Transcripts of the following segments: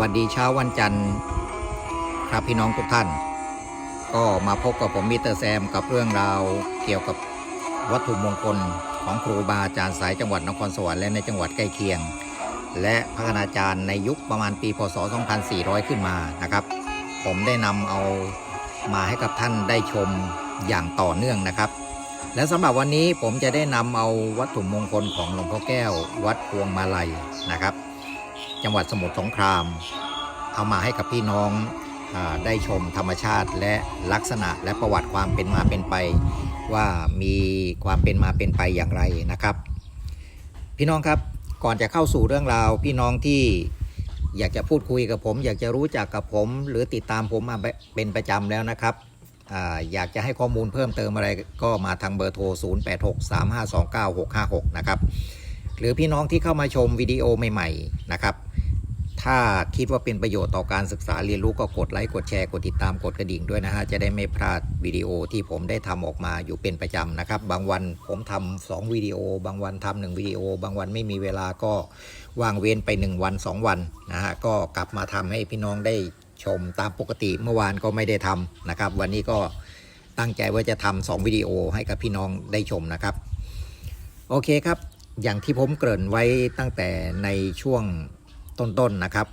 สวัสดีเช้าวันจันทร์ ครับพี่น้องทุกท่าน ก็มาพบกับผมมิเตอร์แซมกับเรื่องราวเกี่ยวกับวัตถุมงคลของครูบาอาจารย์สายจังหวัดนครสวรรค์และในจังหวัดใกล้เคียง และพัฒนาจารย์ในยุคประมาณปีพศ 2400 ขึ้นมานะครับ ผมได้นำเอามาให้กับท่านได้ชมอย่างต่อเนื่องนะครับและสำหรับวันนี้ผมจะได้นำเอาวัตถุมงคลของหลวงพ่อแก้ว วัดพวงมาลัยนะครับ จังหวัดสมุทรสงคราม เอามาให้กับพี่น้องอได้ชมธรรมชาติและลักษณะและประวัติความเป็นมาเป็นไป ว่ามีความเป็นมาเป็นไปอย่างไรนะครับ พี่น้องครับก่อนจะเข้าสู่เรื่องราว พี่น้องที่อยากจะพูดคุยกับผม อยากจะรู้จักกับผม หรือติดตามผมมาเป็นประจำแล้วนะครับออยากจะให้ข้อมูลเพิ่มเติมอะไรก็มาทางเบอร์โทร 0863529656 นะครับ หรือพี่น้องที่เข้ามาชมวิดีโอใหม่ ๆ นะครับ ถ้าคิดว่าเป็นประโยชน์ต่อการศึกษาเรียนรู้ก็กดไลค์กดแชร์กดติดตามกดกระดิ่งด้วยนะฮะจะได้ไม่พลาดวิดีโอที่ผมได้ทำออกมาอยู่เป็นประจำนะครับ บางวันผมทำสองวิดีโอ บางวันทำหนึ่งวิดีโอ บางวันไม่มีเวลาก็ว่างเว้นไป 1 วัน 2 วันนะฮะก็กลับมาทำให้พี่น้องได้ชมตามปกติเมื่อวานก็ไม่ได้ทำนะครับ วันนี้ก็ตั้งใจว่าจะทำสองวิดีโอให้กับพี่น้องได้ชมนะครับ โอเคครับ อย่างที่ผมเกริ่นไว้ตั้งแต่ในช่วง ต้นๆนะครับ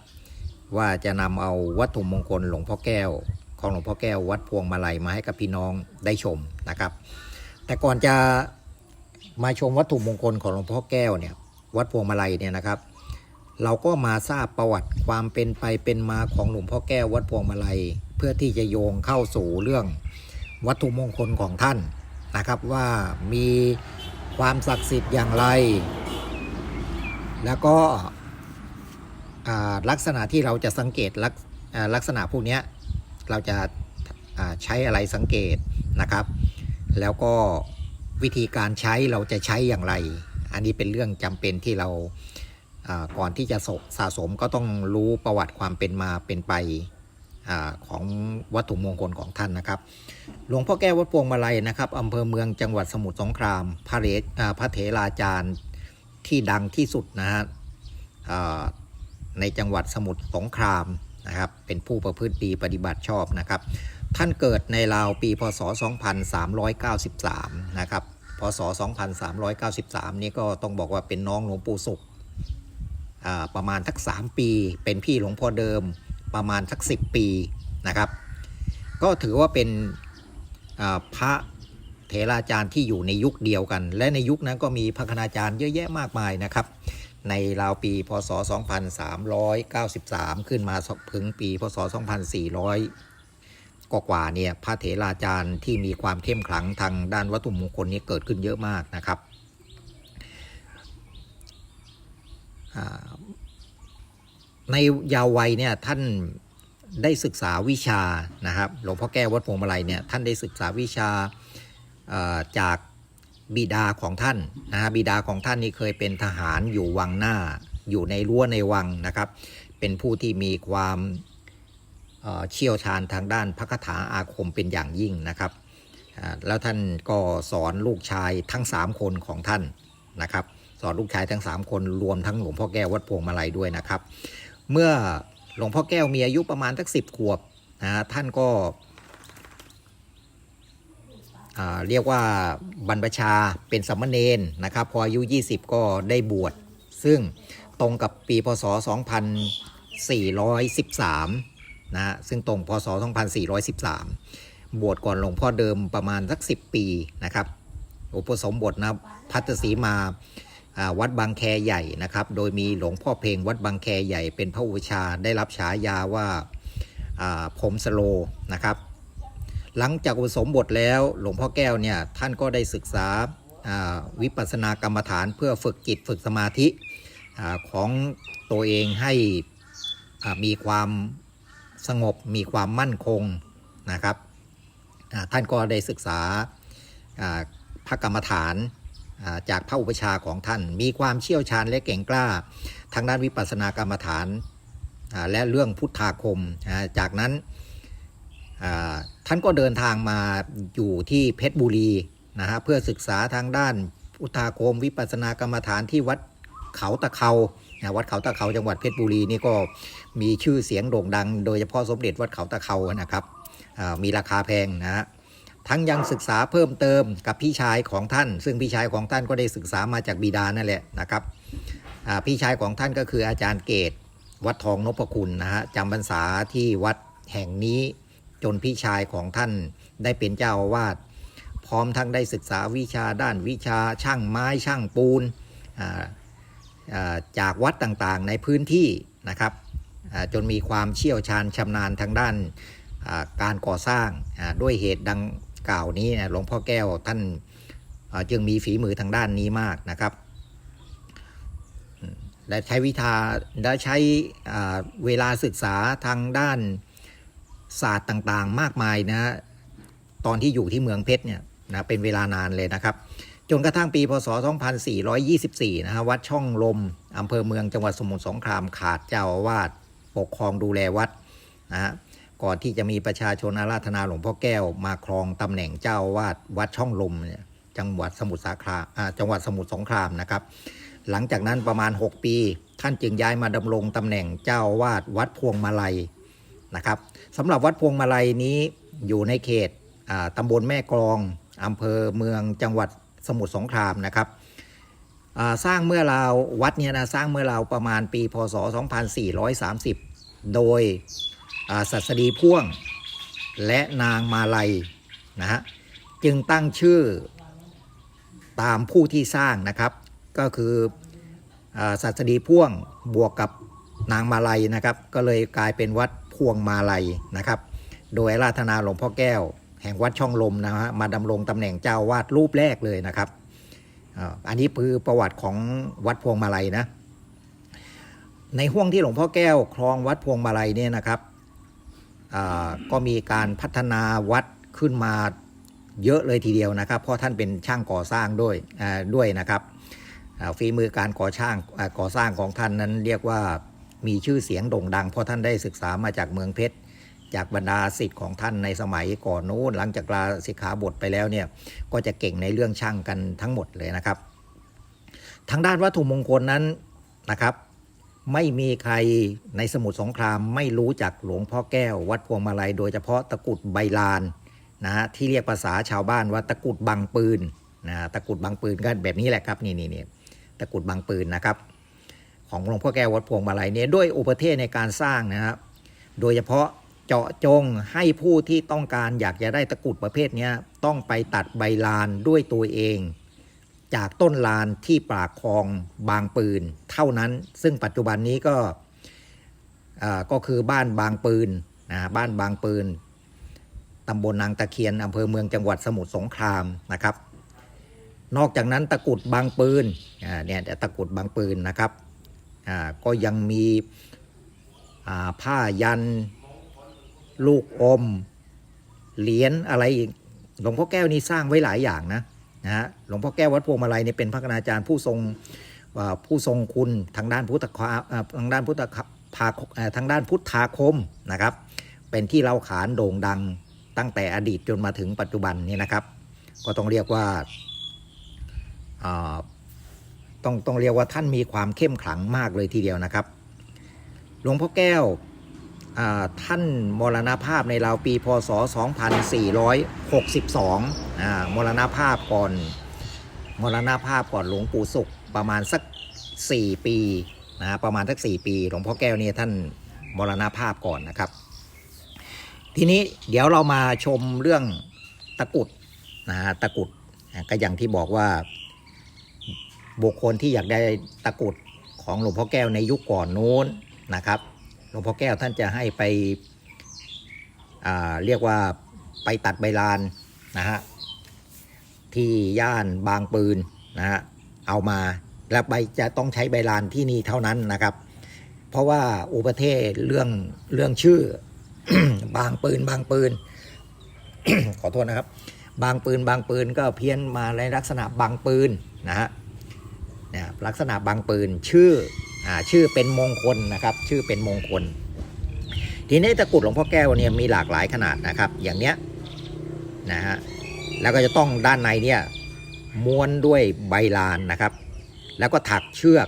ว่าจะนำเอาวัตถุมงคลหลวงพ่อแก้ว ของหลวงพ่อแก้ววัดพวงมาลัยมาให้กับพี่น้องได้ชมนะครับ แต่ก่อนจะมาชมวัตถุมงคลของหลวงพ่อแก้วเนี่ยวัดพวงมาลัยเนี่ยนะครับ เราก็มาทราบประวัติความเป็นไปเป็นมาของหลวงพ่อแก้ววัดพวงมาลัย เพื่อที่จะโยงเข้าสู่เรื่องวัตถุมงคลของท่านนะครับว่ามีความศักดิ์สิทธิ์อย่างไร แล้วก็ ลักษณะที่เราจะสังเกตลักลักษณะพวกนี้เราจะาใช้อะไรสังเกตนะครับ แล้วก็วิธีการใช้เราจะใช้อย่างไร อันนี้เป็นเรื่องจำเป็นที่เราาก่อนที่จะสะสะสมก็ต้องรู้ประวัติความเป็นมาเป็นไปอของวัตถุมงคลของท่านนะครับ หลวงพ่อแก้ววัดพวงมาลัยนะครับอำเภอเมืองจังหวัดสมุทรสงคราม พระเรพระเถราจารย์ที่ดังที่สุดนะฮะ ในจังหวัดสมุทรสงครามนะครับ เป็นผู้ประพฤติดีปฏิบัติชอบนะครับ ท่านเกิดในราวปีพศ 2393 นะครับ พศ 2393 นี่ก็ต้องบอกว่าเป็นน้องหลวงปู่สุขประมาณทัก 3 ปี เป็นพี่หลวงพ่อเดิมประมาณสัก 10 ปีนะครับ ก็ถือว่าเป็นพระเถราจารย์ที่อยู่ในยุคเดียวกัน และในยุคนั้นก็มีพระคณาจารย์เยอะแยะมากมายนะครับ ในราวปีพศ 2393 ขึ้นมาถึงปีพศ 2400 กว่าเนี่ยพระเถราจารย์ที่มีความเข้มขลังทางด้านวัตถุมงคลนี้เกิดขึ้นเยอะมากนะครับในยาววัยเนี่ยท่านได้ศึกษาวิชานะครับหลวงพ่อแก้ววัดพวงมาลัยเนี่ยท่านได้ศึกษาวิชาจาก บิดาของท่านนะฮะบิดาของท่านนี่เคยเป็นทหารอยู่วังหน้า อยู่ในรั้วในวังนะครับ เป็นผู้ที่มีความเเชี่ยวชาญทางด้านพระคาถาอาคมเป็นอย่างยิ่งนะครับ แล้วท่านก็สอนลูกชายทั้ง 3 คนของท่านนะครับ สอนลูกชายทั้ง 3 คนรวมทั้งหลวงพ่อแก้ววัดพวงมาลัยด้วยนะครับ เมื่อหลวงพ่อแก้วมีอายุประมาณสักสิบขวบนะฮะท่านก็ เรียกว่าบรรพชาเป็นสามเณรนะครับพออายุ 20 ก็ได้บวช ซึ่งตรงกับปีพศ 2413นะฮะซึ่งตรงพศ 2413 บวชก่อนหลวงพ่อเดิมประมาณสัก 10 ปีนะครับอุปสมบทนะพัทสีมาอ่าวัดบางแคใหญ่นะครับ โดยมีหลวงพ่อเพลงวัดบางแคใหญ่เป็นพระอุปชาได้รับฉายาว่าอ่าผมสโลนะครับ หลังจากอุปสมบทแล้วหลวงพ่อแก้วเนี่ยท่านก็ได้ศึกษาวิปัสสนากรรมฐานเพื่อฝึกจิตฝึกสมาธิอของตัวเองให้มีความสงบมีความมั่นคงนะครับท่านก็ได้ศึกษาพระกรรมฐานจากพระอุปชาของท่าน มีความเชี่ยวชาญและเก่งกล้า ทางด้านวิปัสสนากรรมฐานและเรื่องพุทธาคม จากนั้น ท่านก็เดินทางมาอยู่ที่เพชรบุรีนะฮะเพื่อศึกษาทางด้านพุทธาคมวิปัสสนากรรมฐานที่วัดเขาตะเขานะวัดเขาตะเขาจังหวัดเพชรบุรีนี่ก็มีชื่อเสียงโด่งดัง โดยเฉพาะสมเด็จวัดเขาตะเขานะครับมีราคาแพงนะฮะทั้งยังศึกษาเพิ่มเติมกับพี่ชายของท่าน ซึ่งพี่ชายของท่านก็ได้ศึกษามาจากบิดานั่นแหละนะครับพี่ชายของท่านก็คืออาจารย์เกตวัดทองนพคุณนะฮะจำพรรษาที่วัดแห่งนี้ จนพี่ชายของท่านได้เป็นเจ้าอาวาสพร้อมทั้งได้ศึกษาวิชาด้านวิชาช่างไม้ช่างปูนจากวัดต่างๆในพื้นที่นะครับจนมีความเชี่ยวชาญชำนาญทางด้านการก่อสร้างด้วยเหตุดังกล่าวนี้หลวงพ่อแก้วท่านจึงมีฝีมือทางด้านนี้มากนะครับ และใช้วิชาและใช้เวลาศึกษาทางด้าน ศาสตร์ต่างๆ มากมายนะฮะตอนที่อยู่ที่เมืองเพชรเนี่ยนะเป็นเวลานานเลยนะครับจนกระทั่งปีพศ 2424 นะฮะวัดช่องลมอำเภอเมืองจังหวัดสมุทรสงครามขาดเจ้าอาวาสปกครองดูแลวัดนะฮะก่อนที่จะมีประชาชนอาราธนาหลวงพ่อแก้วมาครองตำแหน่งเจ้าอาวาสวัดช่องลมเนี่ยจังหวัดสมุทรสาครามอ่าจังหวัดสมุทรสงครามนะครับ หลังจากนั้นประมาณ 6 ปี ท่านจึงย้ายมาดำรงตำแหน่งเจ้าอาวาดวัดพวงมาลัยนะครับ สำหรับวัดพวงมาลัยนี้อยู่ในเขตตำบลแม่กลองอำเภอเมืองจังหวัดสมุทรสงครามนะครับสร้างเมื่อราววัดเนี่ยนะสร้างเมื่อราวประมาณปี พศ 2430 โดยอ่าศัสดีพ่วงและนางมาลัยนะฮะจึงตั้งชื่อตามผู้ที่สร้างนะครับ ก็คือศัสดีพ่วงบวกกับนางมาลัยนะครับ ก็เลยกลายเป็นวัด พวงมาลัยนะครับ โดยราธนาหลวงพ่อแก้ว แห่งวัดช่องลมนะฮะมาดำรงตำแหน่งเจ้าวาดรูปแรกเลยนะครับอันนี้คือประวัติของวัดพวงมาลัยนะ ในห่วงที่หลวงพ่อแก้วครองวัดพวงมาลัยเนี่ยนะครับก็มีการพัฒนาวัดขึ้นมาเยอะเลยทีเดียวนะครับ เพราะท่านเป็นช่างก่อสร้างด้วยด้วยนะครับฝีมือการก่อสร้างก่อสร้างของท่านนั้นเรียกว่า มีชื่อเสียงโด่งดัง เพราะท่านได้ศึกษามาจากเมืองเพชรจากบรรดาศิษย์ของท่านในสมัยก่อนนู้นหลังจากลาสิกขาบทไปแล้วเนี่ยก็จะเก่งในเรื่องช่างกันทั้งหมดเลยนะครับ ทางด้านวัตถุมงคลนั้นนะครับ ไม่มีใครในสมุทรสงครามไม่รู้จักหลวงพ่อแก้ว วัดพวงมาลัยโดยเฉพาะตะกุดใบลานนะฮะที่เรียกภาษาชาวบ้านว่าตะกุดบังปืนนะตะกุดบังปืนก็แบบนี้แหละครับนี่นี่นี่ตะกุดบังปืนนะครับ ของหลวงพ่อแก้ววัดพวงมาลัยเนี่ยด้วยอุปเทศในการสร้างนะครับโดยเฉพาะเจาะจงให้ผู้ที่ต้องการอยากจะได้ตะกุดประเภทนี้ต้องไปตัดใบลานด้วยตัวเอง จากต้นลานที่ปากคลองบางปืน เท่านั้น ซึ่งปัจจุบันนี้ก็ก็คือบ้านบางปืนนะบ้านบางปืนตำบลนางตะเคียนอำเภอเมืองจังหวัดสมุทรสงครามนะครับ นอกจากนั้นตะกุดบางปืนอ่าเนี่ยตะกุดบางปืนนะครับ ก็ยังมีผ้ายัน ลูกอม เหรียญอะไรอีกหลวงพ่อแก้วนี่สร้างไว้หลายอย่างนะนะฮะหลวงพ่อแก้ววัดพวงมาลัยเนี่ยเป็นพระคณาจารย์ผู้ทรงผู้ทรงคุณทางด้านพุทธคาทางด้านพุทธภาทางด้านพุทธาคมนะครับ เป็นที่เล่าขานโด่งดังตั้งแต่อดีตจนมาถึงปัจจุบันนี่นะครับ ก็ต้องเรียกว่า ต้องต้องเรียกว่าท่านมีความเข้มขลังมากเลยทีเดียวนะครับ หลวงพ่อแก้วท่านมรณภาพในราวปีพศ 2462อ่ามรณภาพก่อนมรณภาพก่อนหลวงปู่สุขประมาณสัก 4 ปีนะประมาณสัก 4 ปี หลวงพ่อแก้วเนี่ยท่านมรณภาพก่อนนะครับ ทีนี้เดี๋ยวเรามาชมเรื่องตะกุดนะฮะตะกุดก็อย่างที่บอกว่า บุคคลที่อยากได้ตะกรุดของหลวงพ่อแก้วในยุคก่อนโน้นนะครับ หลวงพ่อแก้วท่านจะให้ไปเรียกว่าไปตัดใบลานนะฮะที่ย่านบางปืนนะฮะเอามาแล้วใบจะต้องใช้ใบลานที่นี่เท่านั้นนะครับ เพราะว่าอุปเทศเรื่องเรื่องชื่อบางปืนบางปืน ขอโทษนะครับ บางปืนบางปืนก็เพี้ยนมาในลักษณะบางปืนนะฮะ นี่ยลักษณะบางปืนชื่ออชื่อเป็นมงคลนะครับ ชื่อเป็นมงคล ทีนี้ตะกรุดหลวงพ่อแก้วเนี่ยมีหลากหลายขนาดนะครับ อย่างเนี้ยนะฮะแล้วก็จะต้องด้านในเนี่ยม้วนด้วยใบลานนะครับ แล้วก็ถักเชือก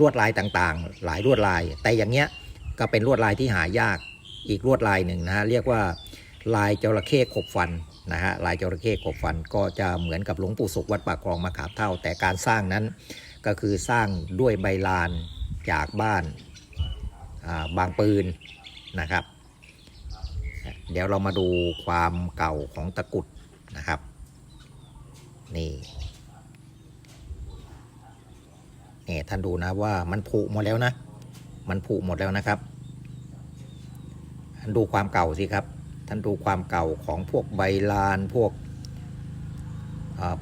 ลวดลายต่างๆ หลายลวดลาย แต่อย่างเงี้ยก็เป็นลวดลายที่หายากอีกลวดลายหนึ่งนะฮะเรียกว่าลายจระเข้ขบฟัน นะฮะลายจระเข้ขบฟันก็จะเหมือนกับหลวงปู่สุขวัดปากคลองมาขามเท่า แต่การสร้างนั้นก็คือสร้างด้วยใบลานจากบ้านาบางปืนนะครับ เดี๋ยวเรามาดูความเก่าของตะกุดนะครับ นี่นี่ท่านดูนะว่ามันผุหมดแล้วนะ มันผุหมดแล้วนะครับ ดูความเก่าสิครับ ท่านดูความเก่าของพวกใบลานพวก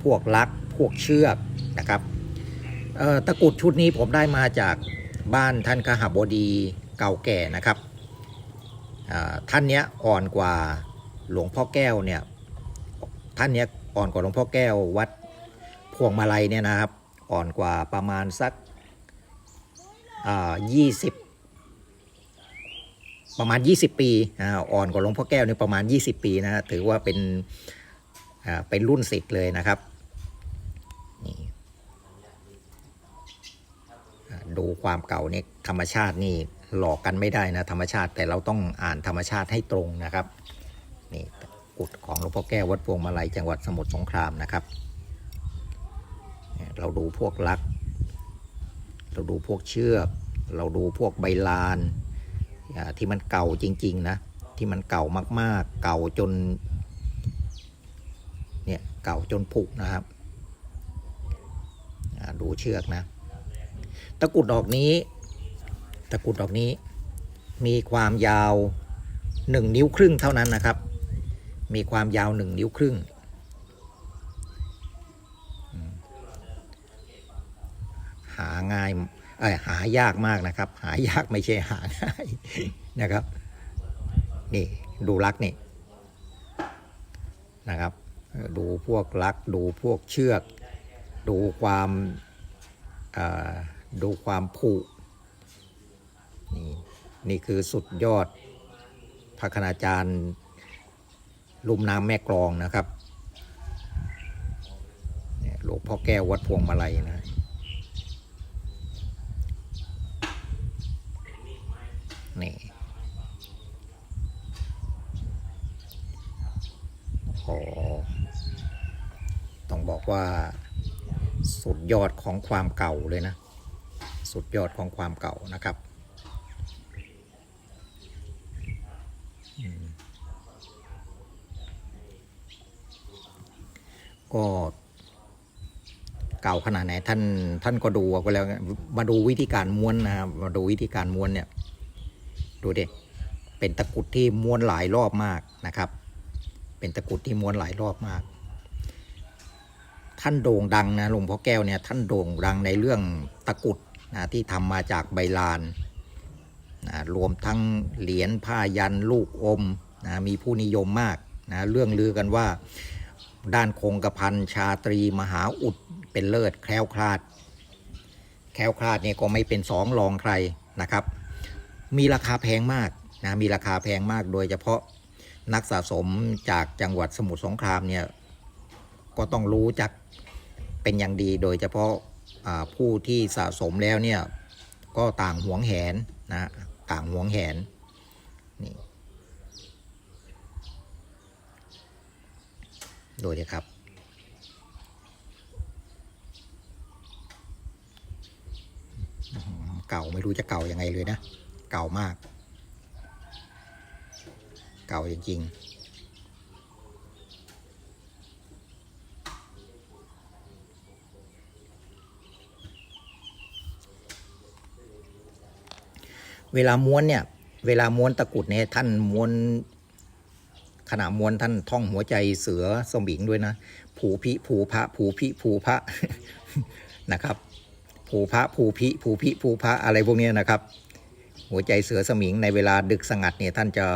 พวกลักพวกเชือกนะครับตะกุดชุดนี้ผมได้มาจากบ้านท่านขหบดีเก่าแก่นะครับท่านเนี้ยอ่อนกว่าหลวงพ่อแก้วเนี่ยท่านเนี้ยอ่อนกว่าหลวงพ่อแก้ววัดพวงมาลัยเนี่ยนะครับ อ่อนกว่าประมาณสักยี่สิบ ประมาณ 20 ปีอ่อ่อนกว่าหลวงพ่อแก้วนี่ประมาณ 20 ปีนะถือว่าเป็นอ่าเป็นรุ่นสิทธ์เลยนะครับนี่ดูความเก่าเนี่ยธรรมชาตินี่หลอกกันไม่ได้นะธรรมชาติแต่เราต้องอ่านธรรมชาติให้ตรงนะครับนี่กุดของหลวงพ่อแก้ววัดพวงมาลัยจังหวัดสมุทรสงครามนะครับ เราดูพวกลัก เราดูพวกเชือก เราดูพวกใบลาน ที่มันเก่าจริง ๆ นะ ที่มันเก่ามาก ๆ เก่าจน เนี่ยเก่าจนผุนะครับดูเชือกนะ ตะกุดดอกนี้ ตะกุดดอกนี้ มีความยาวหนึ่งนิ้วครึ่งเท่านั้นนะครับ มีความยาวหนึ่งนิ้วครึ่ง หาง่าย หายากมากนะครับ หายากไม่ใช่หาง่ายนะครับ นี่ดูลักนี่นะครับ ดูพวกลักดูพวกเชือก ดูความดูความผุนี่นี่คือสุดยอดพระคณาจารย์ลุ่มน้ำแม่กลองนะครับหลวงพ่อแก้ววัดพวงมาลัยนะ นี่โอ้ต้องบอกว่า สุดยอดของความเก่าเลยนะ สุดยอดของความเก่านะครับก็เก่าขนาดไหนท่านท่านก็ดูเอาไปแล้วมาดูวิธีการม้วนนะครับมาดูวิธีการม้วนเนี่ย ดูดิเป็นตะกุดที่ม้วนหลายรอบมากนะครับ เป็นตะกุดที่ม้วนหลายรอบมาก ท่านโด่งดังนะหลวงพ่อแก้วเนี่ยท่านโด่งดังในเรื่องตะกุดนะที่ทำมาจากใบลานนะรวมทั้งเหรียญผ้ายันลูกอมนะมีผู้นิยมมากนะเรื่องลือกันว่าด้านคงกระพันชาตรีมหาอุดเป็นเลิศแคล้วคลาด แคล้วคลาดเนี่ยก็ไม่เป็นสองรองใครนะครับ มีราคาแพงมากนะมีราคาแพงมากโดยเฉพาะนักสะสมจากจังหวัดสมุทรสงครามเนี่ยก็ต้องรู้จักเป็นอย่างดีโดยเฉพาะผู้ที่สะสมแล้วเนี่ยก็ต่างหวงแหนนะต่างหวงแหนนี่ดูดิครับ เก่าไม่รู้จะเก่ายังไงเลยนะ เก่ามาก เก่าจริงๆเวลาม้วนเนี่ย เวลาม้วนตะกุดเนี่ยท่านม้วนขณะม้วนท่านท่องหัวใจเสือสมิงด้วยนะ ผูพิผูพระผูพิผูพระนะครับ ผูพระผูพิผูพิผูพระอะไรพวกนี้นะครับ หัวใจเสือสมิงในเวลาดึกสงัดเนี่ยท่านจะ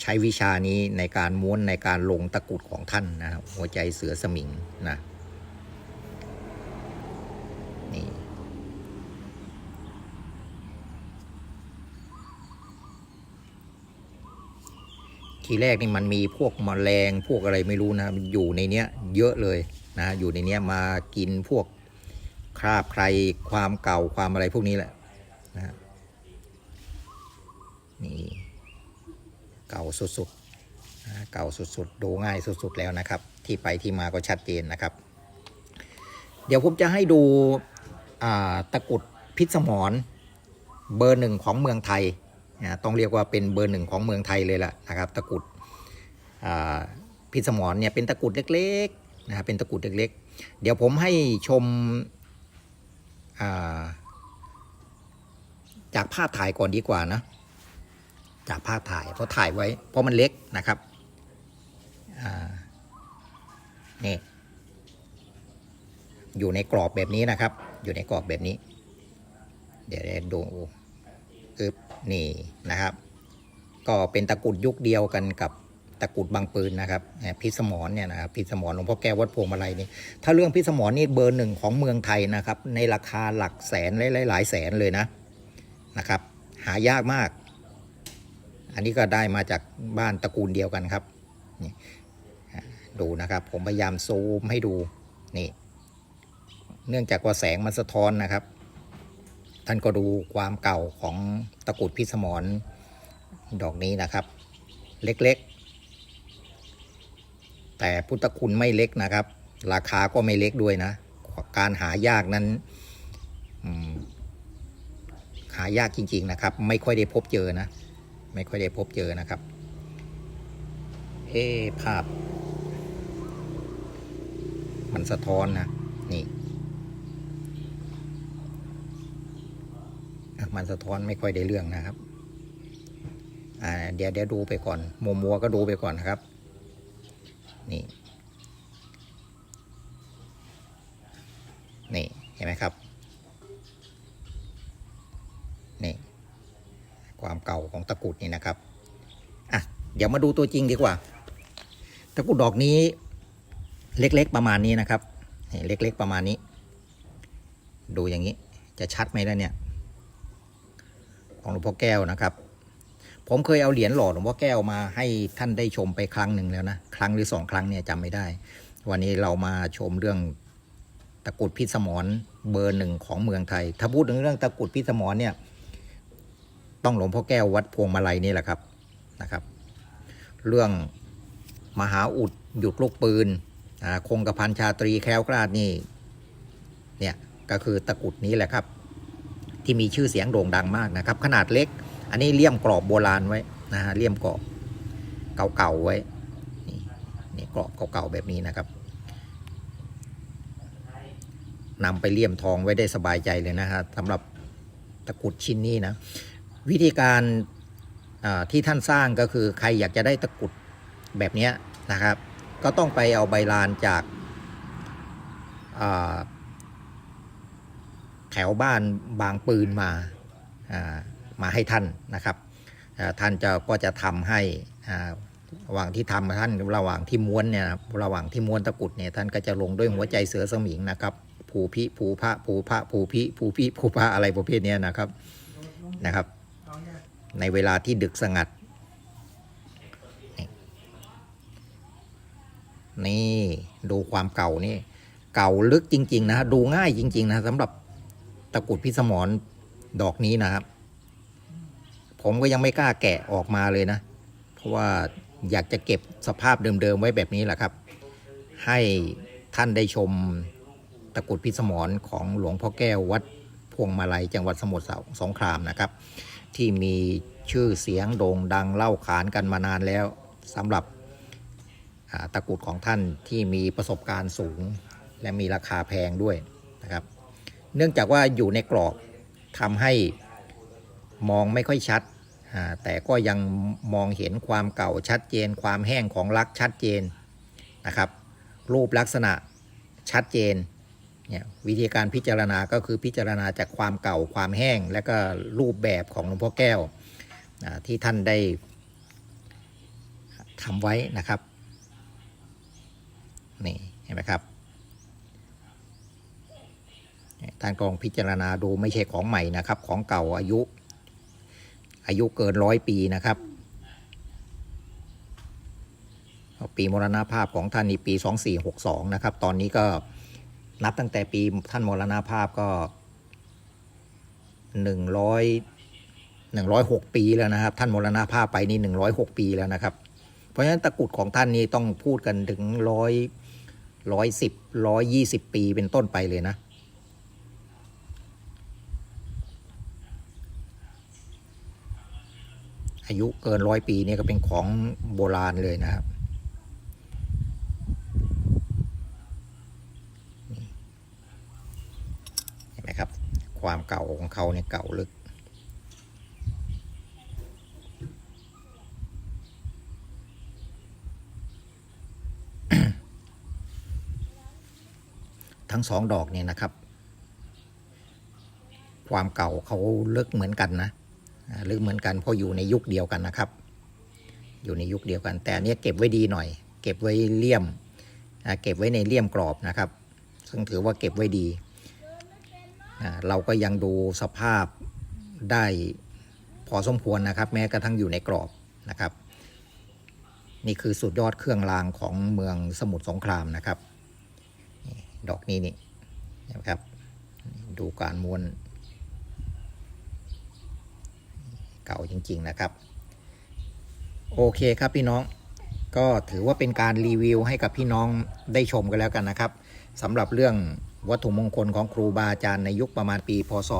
ใช้วิชานี้ในการม้วนในการลงตะกุดของท่านนะครับหัวใจเสือสมิงนะนี่ทีแรกนี่มันมีพวกมแมลงพวกอะไรไม่รู้นะมันอยู่ในเนี้ยเยอะเลยนะอยู่ในเนี้ยมากินพวกคราบใครความเก่าความอะไรพวกนี้แหละนะ นี่เก่าสุดๆเก่าสุดๆ ดูง่ายสุดๆแล้วนะครับ ที่ไปที่มาก็ชัดเจนนะครับ เดี๋ยวผมจะให้ดูตะกุดพิษสมรเบอร์หนึ่งของเมืองไทยนะต้องเรียกว่าเป็นเบอร์หนึ่งของเมืองไทยเลยล่ะนะครับ ตะกุดพิษสมรเนี่ยเป็นตะกุดเล็กๆนะเป็นตะกุดเล็กๆ เดี๋ยวผมให้ชมจากภาพถ่ายก่อนดีกว่านะ จากภาพถ่ายเพราะถ่ายไว้ เพราะมันเล็กนะครับนี่อยู่ในกรอบแบบนี้นะครับ อยู่ในกรอบแบบนี้ เดี๋ยวได้ดูอึบนี่นะครับ ก็เป็นตะกุดยุคเดียวกันกับตะกุดบางปืนนะครับพิสมรเนี่ยนะครับพิสมรหลวงพ่อแก้ววัดพวงมาลัยนี่ถ้าเรื่องพิสมรนี่เบอร์หนึ่งของเมืองไทยนะครับ ในราคาหลักแสนหลายหลายแสนเลยนะนะครับ หายากมาก อันนี้ก็ได้มาจากบ้านตระกูลเดียวกันครับนี่ดูนะครับผมพยายามซูมให้ดูนี่ เนื่องจากว่าแสงมันสะท้อนนะครับ ท่านก็ดูความเก่าของตะกุดพิสมรดอกนี้นะครับ เล็กๆ แต่พุทธคุณไม่เล็กนะครับ ราคาก็ไม่เล็กด้วยนะ การหายากนั้นหายากจริง ๆนะครับ ไม่ค่อยได้พบเจอนะ ไม่ค่อยได้พบเจอนะครับ เอ๊ะภาพ มันสะท้อนนะ นี่มันสะท้อนไม่ค่อยได้เรื่องนะครับ อ่า เดี๋ยวเดี๋ยวดูไปก่อนมัวมัวก็ดูไปก่อนนะครับ นี่ นี่ เห็นไหมครับ นี่ ความเก่าของตะกรุดนี่นะครับ อะ เดี๋ยว มาดูตัวจริงดีกว่าตะกรุดดอกนี้ เล็กๆประมาณนี้นะครับเล็กๆประมาณนี้ ดูอย่างนี้ จะชัดไหมล่ะเนี่ย ของหลวงพ่อแก้วนะครับ ผมเคยเอาเหรียญหล่อหลวงพ่อแก้วมาให้ท่านได้ชมไปครั้งหนึ่งแล้วนะ ครั้งหรือสองครั้งเนี่ยจำไม่ได้ วันนี้เรามาชมเรื่องตะกรุดพิสมรเบอร์หนึ่งของเมืองไทย ถ้าพูดถึงเรื่องตะกรุดพิสมรเนี่ย ต้องหลวงพ่อแก้ววัดพวงมาลัยนี่แหละครับนะครับ เรื่องมหาอุดหยุดลูกปืนคงกระพันชาตรีแคล้วกล้าดนี่เนี่ยก็คือตะกุดนี้แหละครับ ที่มีชื่อเสียงโด่งดังมากนะครับ ขนาดเล็ก อันนี้เลี่ยมกรอบโบราณไว้นะฮะเลี่ยมกรอบเก่าๆไว้นี่นี่กรอบเก่าๆแบบนี้นะครับนำไปเลี่ยมทองไว้ได้สบายใจเลยนะฮะสำหรับตะกุดชิ้นนี้นะ วิธีการ ที่ท่านสร้างก็คือใครอยากจะได้ตะกุดแบบนี้นะครับ ก็ต้องไปเอาใบลานจากาแถวบ้านบางปืนมาามาให้ท่านนะครับท่านจะก็จะทำให้ระหว่างที่ทำท่านระหว่างที่ม้วนเนี่ยระหว่างที่ม้วนตะกุดเนี่ยท่านก็จะลงด้วยหัวใจเสือสมิงนะครับผูพิผูพระผูพระผูพิผูพิผูพระอะไรประเภทนี้นะครับนะครับ ในเวลาที่ดึกสงัด นี่ดูความเก่านี่ เก่าลึกจริง ๆ นะฮะดูง่ายจริง ๆ นะสำหรับตะกรุดพิสมรดอกนี้นะครับ ผมก็ยังไม่กล้าแกะออกมาเลยนะ เพราะว่าอยากจะเก็บสภาพเดิม ๆ ไว้แบบนี้แหละครับ ให้ท่านได้ชมตะกรุดพิสมรของหลวงพ่อแก้ววัดพวงมาลัยจังหวัดสมุทรสงครามนะครับ ที่มีชื่อเสียงโด่งดังเล่าขานกันมานานแล้วสำหรับตะกรุดของท่านที่มีประสบการณ์สูง และมีราคาแพงด้วยนะครับ เนื่องจากว่าอยู่ในกรอบทำให้มองไม่ค่อยชัด แต่ก็ยังมองเห็นความเก่าชัดเจน ความแห้งของลักชัดเจนนะครับ รูปลักษณะชัดเจน เนี่ยวิธีการพิจารณาก็คือพิจารณาจากความเก่าความแห้ง และก็รูปแบบของหลวงพ่อแก้วที่ท่านได้ทำไว้นะครับนี่เห็นไหมครับท่านกองพิจารณาดูไม่ใช่ของใหม่นะครับ ของเก่าอายุ อายุเกินร้อยปีนะครับปีมรณภาพของท่านนี่ปี 2462 นะครับ ตอนนี้ก็ นับตั้งแต่ปีท่านมรณภาพก็หนึ่งร้อยหนึ่งร้อยหกปีแล้วนะครับ ท่านมรณภาพไปนี่หนึ่งร้อยหกปีแล้วนะครับ เพราะฉะนั้นตะกุดของท่านนี้ต้องพูดกันถึงร้อยร้อยสิบร้อยยี่สิบปีเป็นต้นไปเลยนะ อายุเกินร้อยปีนี่ก็เป็นของโบราณเลยนะครับ เห็นไหม ความเก่าของเขาเนี่ยเก่าลึก ทั้งสองดอกเนี่ยนะครับ ความเก่าเขาลึกเหมือนกันนะลึกเหมือนกันเพราะอยู่ในยุคเดียวกันนะครับ อยู่ในยุคเดียวกัน แต่เนี้ยเก็บไว้ดีหน่อย เก็บไว้เลี่ยมเก็บไว้ในเลี่ยมกรอบนะครับ ซึ่งถือว่าเก็บไว้ดี เราก็ยังดูสภาพได้พอสมควรนะครับ แม้กระทั่งอยู่ในกรอบนะครับ นี่คือสุดยอดเครื่องรางของเมืองสมุทรสงครามนะครับ ดอกนี้นี่นะครับ ดูการม้วน เก่าจริง ๆนะครับ โอเคครับพี่น้องก็ถือว่าเป็นการรีวิวให้กับพี่น้องได้ชมกันแล้วกันนะครับสำหรับเรื่อง วัตถุมงคลของครูบาอาจารย์ในยุคประมาณปี พศ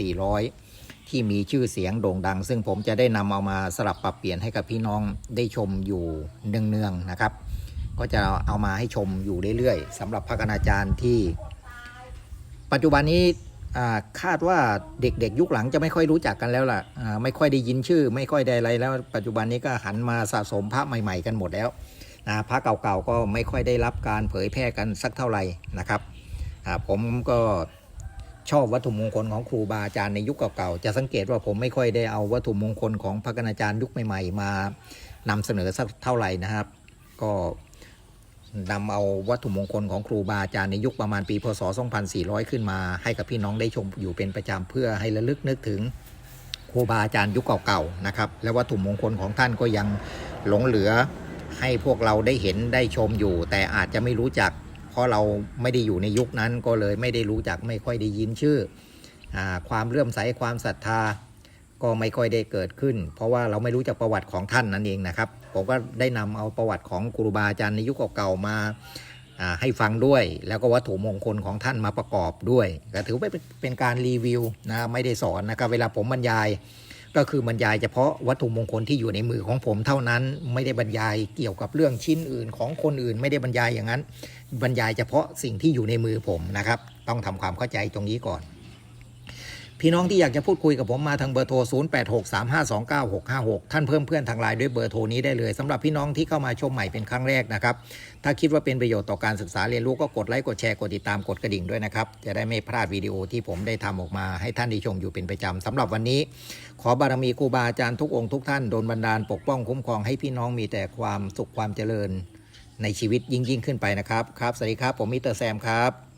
2400 ที่มีชื่อเสียงโด่งดัง ซึ่งผมจะได้นำเอามาสลับปรับเปลี่ยนให้กับพี่น้องได้ชมอยู่เนืองๆนะครับ ก็จะเอามาให้ชมอยู่เรื่อยๆสำหรับพระคณาจารย์ที่ ปัจจุบันนี้คาดว่าเด็กๆ ยุคหลังจะไม่ค่อยรู้จักกันแล้วล่ะอ่าไม่ค่อยได้ยินชื่อ ไม่ค่อยได้อะไรแล้ว ปัจจุบันนี้ก็หันมาสะสมพระใหม่ ๆ กันหมดแล้วนะพระเก่าๆก็ไม่ค่อยได้รับการเผยแพร่กันสักเท่าไหร่นะครับ ผมก็ชอบวัตถุมงคลของครูบาอาจารย์ในยุคเก่าๆ จะสังเกตว่าผมไม่ค่อยได้เอาวัตถุมงคลของพระคณาจารย์ยุคใหม่ ๆ มานำเสนอสักเท่าไหร่นะครับ ก็นำเอาวัตถุมงคลของครูบาอาจารย์ในยุคประมาณปีพศ 2400 ขึ้นมา ให้กับพี่น้องได้ชมอยู่เป็นประจำเพื่อให้ระลึกนึกถึงครูบาอาจารย์ยุคเก่าๆนะครับ และวัตถุมงคลของท่านก็ยังหลงเหลือให้พวกเราได้เห็นได้ชมอยู่ แต่อาจจะไม่รู้จัก เพราะเราไม่ได้อยู่ในยุคนั้นก็เลยไม่ได้รู้จักไม่ค่อยได้ยินชื่ออความเลื่อมใสความศรัทธาก็ไม่ค่อยได้เกิดขึ้น เพราะว่าเราไม่รู้จักประวัติของท่านนั่นเองนะครับ ผมก็ได้นำเอาประวัติของครูบาอาจารย์ในยุคเก่าๆมาให้ฟังด้วย แล้วก็วัตถุมงคลของท่านมาประกอบด้วยก็ถือว่าเป็นเป็นการรีวิวนะไม่ได้สอนนะครับเวลาผมบรรยาย ก็คือบรรยายเฉพาะวัตถุมงคลที่อยู่ในมือของผมเท่านั้น ไม่ได้บรรยายเกี่ยวกับเรื่องชิ้นอื่นของคนอื่น ไม่ได้บรรยายอย่างนั้น บรรยายเฉพาะสิ่งที่อยู่ในมือผมนะครับ ต้องทำความเข้าใจตรงนี้ก่อน พี่น้องที่อยากจะพูดคุยกับผมมาทางเบอร์โทร 0863529656 ท่านเพิ่มเพื่อนทางไลน์ด้วยเบอร์โทรนี้ได้เลยสำหรับพี่น้องที่เข้ามาชมใหม่เป็นครั้งแรกนะครับ ถ้าคิดว่าเป็นประโยชน์ต่อการศึกษาเรียนรู้ก็กดไลค์กดแชร์กดติดตามกดกระดิ่งด้วยนะครับ จะได้ไม่พลาดวิดีโอที่ผมได้ทำออกมา ให้ท่านได้ชมอยู่เป็นประจำสำหรับวันนี้ ขอบารมีครูบาอาจารย์ทุกองค์ทุกท่านโดนบันดาลปกป้องคุ้มครองให้พี่น้องมีแต่ความสุขความเจริญ ในชีวิตยิ่งยิ่งขึ้นไปนะครับ ครับ สวัสดีครับ ผมมิเตอร์แซมครับ